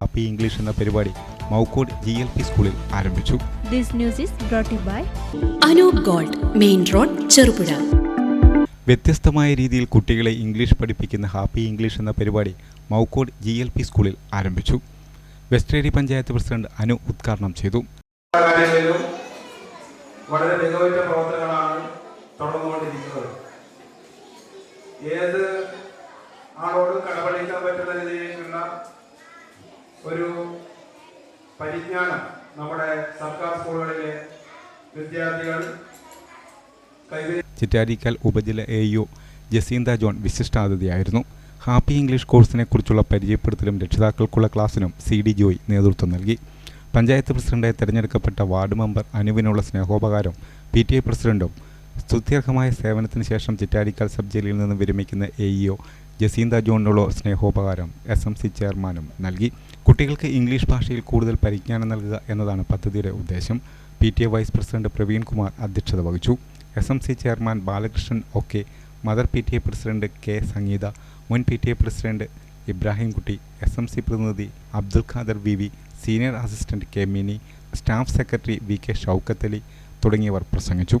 Happy English എന്ന പരിപാടി Maukode G L P സ്കൂളിൽ ആരംഭിച്ചു. This news is brought to by Anoop gold main road Cherupuzha. വ്യത്യസ്തമായ രീതിയിൽ കുട്ടികളെ ഇംഗ്ലീഷ് പഠിപ്പിക്കുന്ന ഹാപ്പി ഇംഗ്ലീഷ് എന്ന പരിപാടി മൗക്കോട് ജി എൽ പി സ്കൂളിൽ ആരംഭിച്ചു. വെസ്റ്റേരി പഞ്ചായത്ത് പ്രസിഡന്റ് അനു ഉദ്ഘാടനം ചെയ്തു. വളരെ മികവുറ്റ പ്രവർത്തനങ്ങളാണ് തുടർന്നുകൊണ്ടിരിക്കുന്നത്. ഏത് ആളോടും കടപടിക്കാൻ പറ്റുന്ന രീതിയിലുള്ള ഒരു പരിജ്ഞാനം നമ്മുടെ സർക്കാർ സ്കൂളുകളിലെ വിദ്യാർത്ഥികൾ ചിറ്റാരിക്കൽ ഉപജില്ല എ യു ജസീന്ത ജോൺ വിശിഷ്ടാതിഥിയായിരുന്നു. ഹാപ്പി ഇംഗ്ലീഷ് കോഴ്സിനെ കുറിച്ചുള്ള പരിചയപ്പെടുത്തലും രക്ഷിതാക്കൾക്കുള്ള ക്ലാസ്സിനും സി ഡി ജോയ് നേതൃത്വം നൽകി. പഞ്ചായത്ത് പ്രസിഡന്റായി തെരഞ്ഞെടുക്കപ്പെട്ട വാർഡ് മെമ്പർ അനുവിനുള്ള സ്നേഹോപകാരം പി ടി എ പ്രസിഡന്റും സ്തുത്യർഹമായ സേവനത്തിന് ശേഷം ചിറ്റാരിക്കാൽ സബ് ജയിലിൽ നിന്ന് വിരമിക്കുന്ന എ ഇഒ ജസീന്ത ജോണിനുള്ള സ്നേഹോപകാരം എസ് എം സി ചെയർമാനും നൽകി. കുട്ടികൾക്ക് ഇംഗ്ലീഷ് ഭാഷയിൽ കൂടുതൽ പരിജ്ഞാനം നൽകുക എന്നതാണ് പദ്ധതിയുടെ ഉദ്ദേശം. P T A vice president Praveen Kumar അധ്യക്ഷത വഹിച്ചു. S M C chairman Balakrishnan ഒക്കെ mother P T A president K Sangeetha മുൻ P T A president Ibrahimkutty S M C പ്രതിനിധി Abdul Khader V V senior assistant K Mini staff secretary V K Shoukathali തുടങ്ങിയവർ പ്രസംഗിച്ചു.